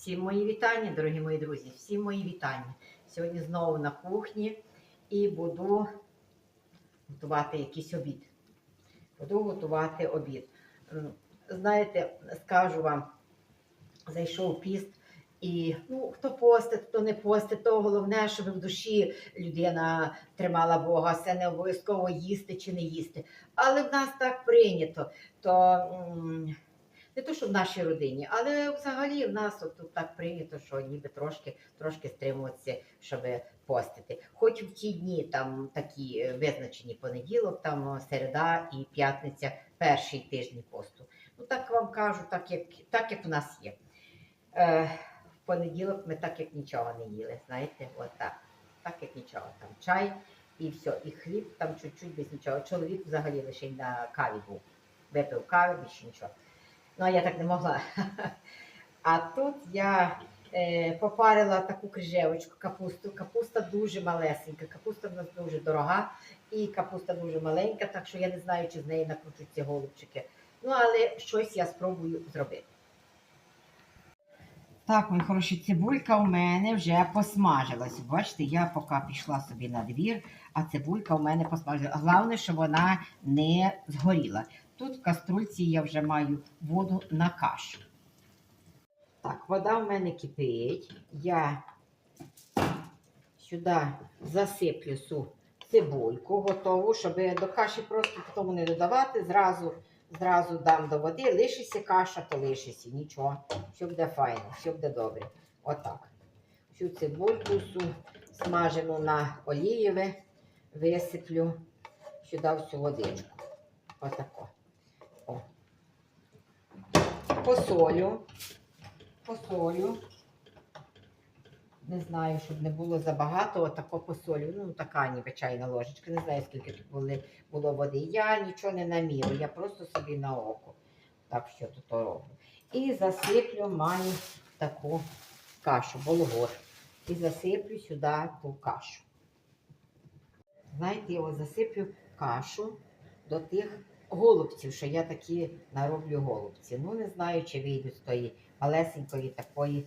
Всім мої вітання, дорогі мої друзі, всім мої вітання. Сьогодні знову на кухні і буду готувати якийсь обід. Буду готувати обід. Знаєте, скажу вам, зайшов піст, і ну, хто постить, хто не постить, то головне, щоб в душі людина тримала Бога, це не обов'язково їсти чи не їсти. Але в нас так прийнято. То не то, що в нашій родині, але взагалі в нас от тут так прийнято, що ніби трошки, трошки стримуватися, щоб постити. Хоч в ті дні там такі е, визначені понеділок, там е, середа і п'ятниця, перший тиждень посту. Ну так вам кажу, так як, так як в нас є. Е, в понеділок ми так як нічого не їли. Знаєте, от так. Так як нічого. Там чай і все, і хліб там чуть-чуть без нічого. Чоловік взагалі лише на каві був. Випив кави, більше нічого. Ну, а я так не могла. А тут я е, попарила таку крижевочку, капусту. Капуста дуже малесенька, капуста в нас дуже дорога і капуста дуже маленька, так що я не знаю, чи з неї накручуться голубчики. Ну, але щось я спробую зробити. Так, мої хороші, цибулька у мене вже посмажилась. Бачите, я поки пішла собі на двір, а цибулька у мене посмажилась. Головне, щоб вона не згоріла. Тут в каструльці я вже маю воду на кашу. Так, вода в мене кипить. Я сюди засиплю цибульку готову, щоб до каші просто потім не додавати. Зразу, зразу дам до води. Лишиться каша, то лишиться. Нічого. Все буде файно, все буде добре. Отак. Всю цибульку смажену на олієве, висиплю сюди всю водичку. Отако. Посолю. Посолю. Не знаю, щоб не було забагато, отако посолю. Ну, така ніби чайна ложечка. Не знаю, скільки тут були, було води. Я нічого не намірю, я просто собі на око. Так що тут роблю. І засиплю маю таку кашу, болгор. І засиплю сюди ту кашу. Знаєте, я засиплю кашу до тих голубців, що я такі нароблю голубці. Ну, не знаю, чи вийдуть з тої малесенької такої,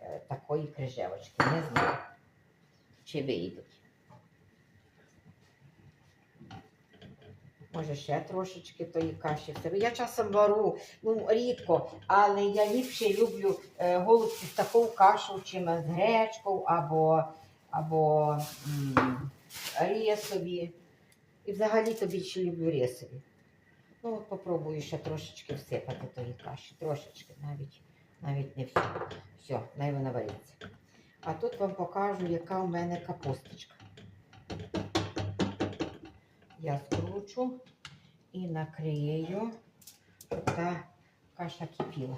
е, такої крижевочки. Не знаю, чи вийдуть. Може, ще трошечки тої каші в себе. Я часом вару, ну, рідко, але я ліпше люблю е, голубці з такою кашею, чим з гречкою або, або м, рисові. І взагалі то більше люблю рисові. Ну, от попробую ще трошечки всипати тої каші. Трошечки, навіть, навіть не все. Все, най вона вариться. А тут вам покажу, яка у мене капусточка. Я скручу і накрию, щоб та каша кипіла.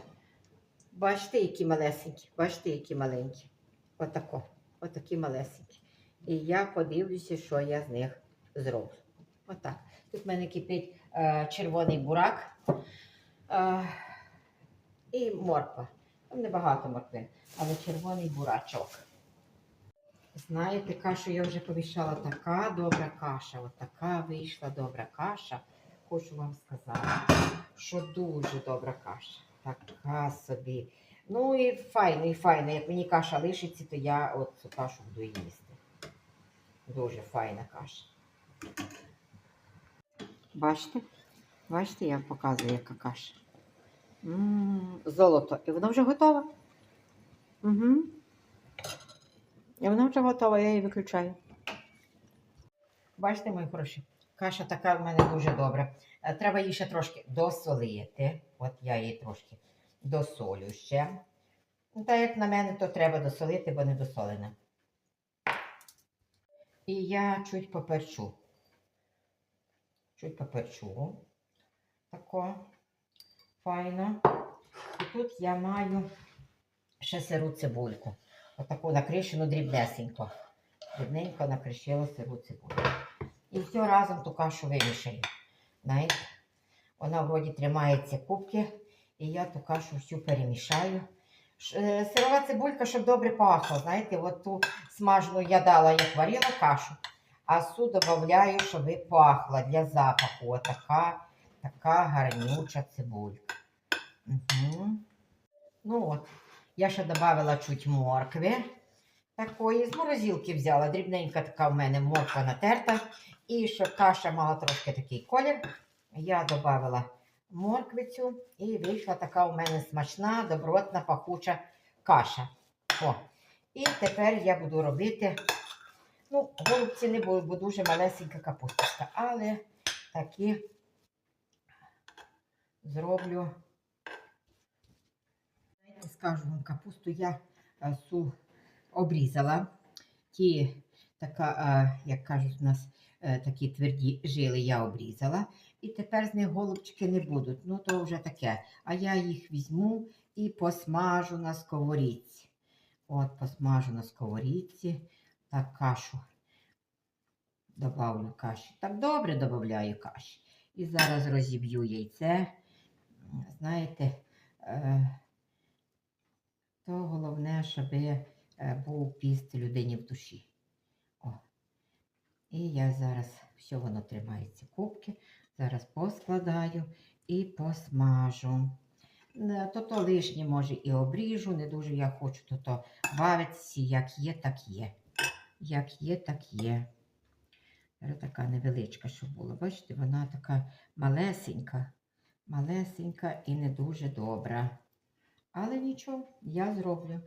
Бачите, які малесенькі, бачите, які маленькі. Отако, отакі малесенькі. І я подивлюся, що я з них зроблю. Отак. Тут в мене кипить червоний бурак е, і морква. Там небагато моркви, але червоний бурачок. Знаєте, кашу я вже помішала така добра каша. От така вийшла добра каша. Хочу вам сказати, що дуже добра каша. Така собі. Ну і файно, і файно. Як мені каша лишиться, то я от цю кашу буду їсти. Дуже файна каша. Бачите? Бачите, я показую, яка каша. М, Золото. І воно вже готове. Угу. І вона вже готова, я її виключаю. Бачите, мої хороші, каша така в мене дуже добра. Е, Треба її ще трошки досолити. От я її трошки досолю ще. Та як на мене, то треба досолити, бо не досолена. І я чуть поперчу. Чуть поперчу. Тако. Файно. І тут я маю ще сиру цибульку. Отаку накришену дрібнесенько. Дрібненько накришила сиру цибульку. І все разом ту кашу вимішаю. Знаєте? Вона вроді тримається кубки, і я ту кашу всю перемішаю. Е, Сирова цибулька, щоб добре пахло. Знаєте, от ту смажену я дала, як варила кашу, а су додаю, щоб пахла для запаху. Отака така гарнюча цибулька. Угу. Ну от, Я ще додавала чуть моркви. Такої з морозилки взяла. Дрібненька така в мене морква натерта. І щоб каша мала трошки такий колір, я додавала морквицю і вийшла така у мене смачна, добротна, пахуча каша. О. І тепер я буду робити. Ну, голубці не буду, бо дуже малесенька капусточка, але такі зроблю. Знаєте, скажу вам, капусту я е, су обрізала. Ті, така, е, як кажуть, у нас е, такі тверді жили я обрізала. І тепер з них голубчики не будуть. Ну, то вже таке. А я їх візьму і посмажу на сковорідці. От, посмажу на сковорідці. Так, кашу. Добавлю каші. Так добре додаю каші. І зараз розіб'ю яйце. Знаєте, е, то головне, щоб е, був піст людині в душі. О. І я зараз все воно тримається кубки. Зараз поскладаю і посмажу. Не, То то лишнє може і обріжу, не дуже я хочу, то то бавитися, як є, так є. Як є, так є. Така невеличка, що була. Бачите, вона така малесенька, малесенька і не дуже добра. Але нічого, я зроблю.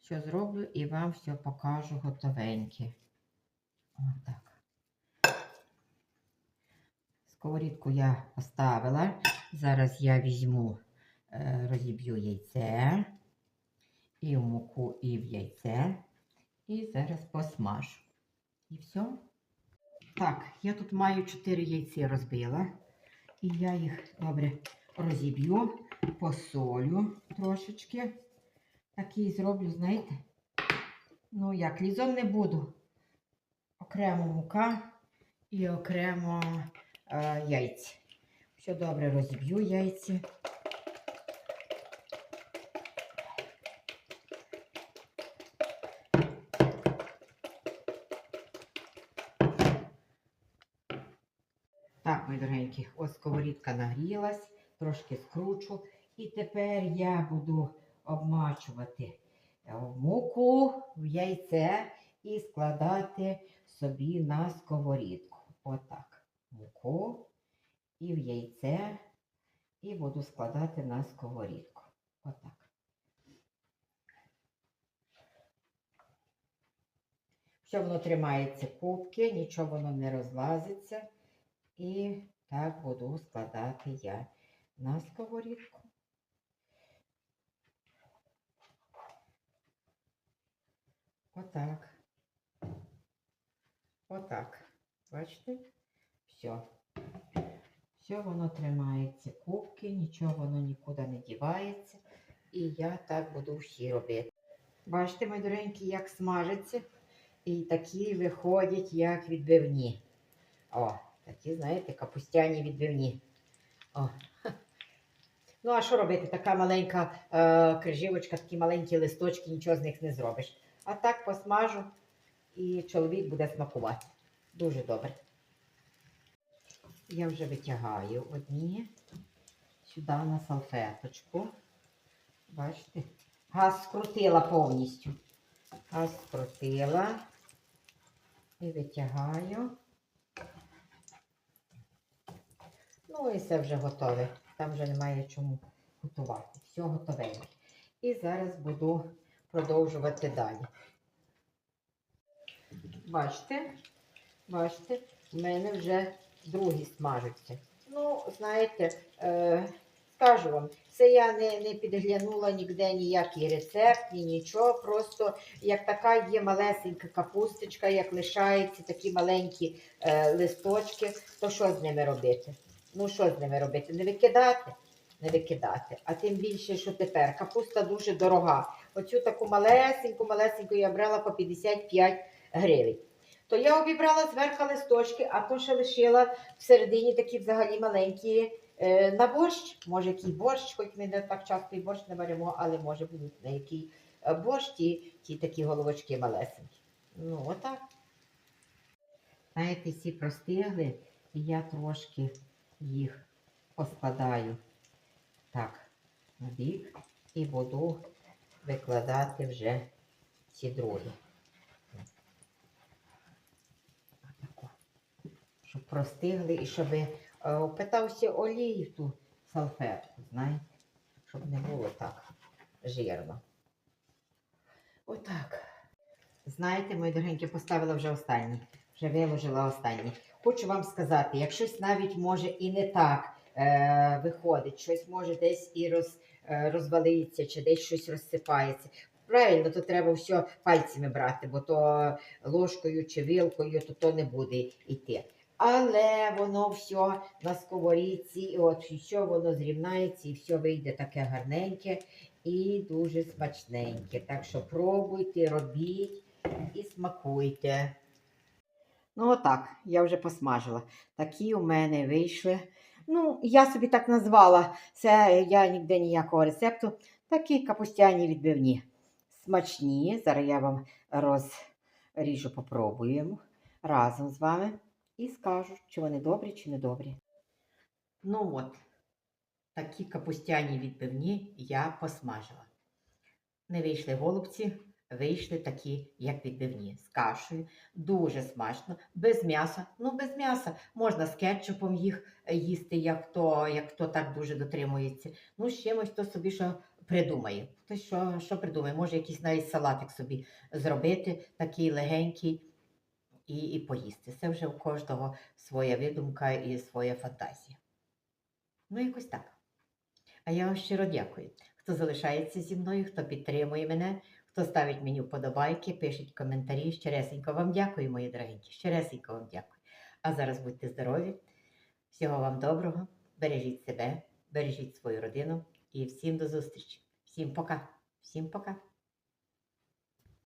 Що зроблю і вам все покажу готовеньке. Отак. Сковорідку я поставила. Зараз я візьму, е, розіб'ю яйце, і в муку, і в яйце. І зараз посмажу. І все. Так, я тут маю 4 яйці розбила. І я їх добре розіб'ю, посолю трошечки. Такий зроблю, знаєте. Ну, як лізон не буду. Окремо мука і окремо е, яйці. Все добре розіб'ю яйці. Мої дорогенькі, ось сковорідка нагрілась, трошки скручу. І тепер я буду обмачувати муку, в яйце і складати собі на сковорідку. Отак. Муку і в яйце, і буду складати на сковорідку. Отак. Що воно тримається кубки, нічого воно не розлазиться. І так буду складати я на сковорідку. Отак. Отак. Бачите? Все. Все воно тримається кубки, нічого воно нікуди не дівається. І я так буду всі робити. Бачите, мої доренькі, як смажиться. І такі виходять, як відбивні. О, такі, знаєте, капустяні відбивні. О. Ну, а що робити? Така маленька е, крижівочка, такі маленькі листочки, нічого з них не зробиш. А так посмажу і чоловік буде смакувати. Дуже добре. Я вже витягаю одні сюди на салфеточку. Бачите? Газ скрутила повністю. Газ скрутила і витягаю. Ну і все вже готове. Там вже немає чому готувати. Все готовеньке. І зараз буду продовжувати далі. Бачите? Бачите, в мене вже другі смажаться. Ну, знаєте, е, скажу вам, це я не, не підглянула ніде ніякий рецепт, ні нічого. Просто як така є малесенька капусточка, як лишаються такі маленькі е, листочки, то що з ними робити? Ну, що з ними робити? Не викидати? Не викидати. А тим більше, що тепер капуста дуже дорога. Оцю таку малесеньку, малесеньку я брала по 55 гривень. То я обібрала зверху листочки, а то ще лишила всередині такі взагалі маленькі е, на борщ. Може, який борщ, хоч ми не так часто і борщ не варимо, але може будуть на який е, борщ ті, ті такі головочки малесенькі. Ну, отак. Знаєте, всі простигли, і я трошки їх поскладаю так на бік і буду викладати вже ці другі. Щоб простигли і щоб е, питався олії в ту салфетку, знаєте, щоб не було так жирно. Отак. Знаєте, мої дорогенькі, поставила вже останній. Вже виложила останній. Хочу вам сказати, як щось навіть може і не так е, виходить, щось може десь і роз, е, розвалиться, чи десь щось розсипається. Правильно, то треба все пальцями брати, бо то ложкою чи вилкою, то то не буде йти. Але воно все на сковорідці, і от все воно зрівнається, і все вийде таке гарненьке і дуже смачненьке. Так що пробуйте, робіть і смакуйте. Ну, отак, я вже посмажила. Такі у мене вийшли. Ну, я собі так назвала. Це я ніде ніякого рецепту. Такі капустяні відбивні. Смачні. Зараз я вам розріжу, попробуємо разом з вами і скажу, чи вони добрі, чи не добрі. Ну от, такі капустяні відбивні я посмажила. Не вийшли голубці, вийшли такі, як відбивні, з кашею. Дуже смачно, без м'яса. Ну, без м'яса. Можна з кетчупом їх е, їсти, як хто, як так дуже дотримується. Ну, з чимось хто собі що придумає. Хтось що, що придумає, може якийсь навіть салатик собі зробити, такий легенький, і, і поїсти. Це вже у кожного своя видумка і своя фантазія. Ну, якось так. А я вам щиро дякую, хто залишається зі мною, хто підтримує мене, хто ставить мені вподобайки, пишіть коментарі. Щиресенько вам дякую, мої дорогенькі. Щиресенько вам дякую. А зараз будьте здорові, всього вам доброго, бережіть себе, бережіть свою родину і всім до зустрічі. Всім пока. Всім пока.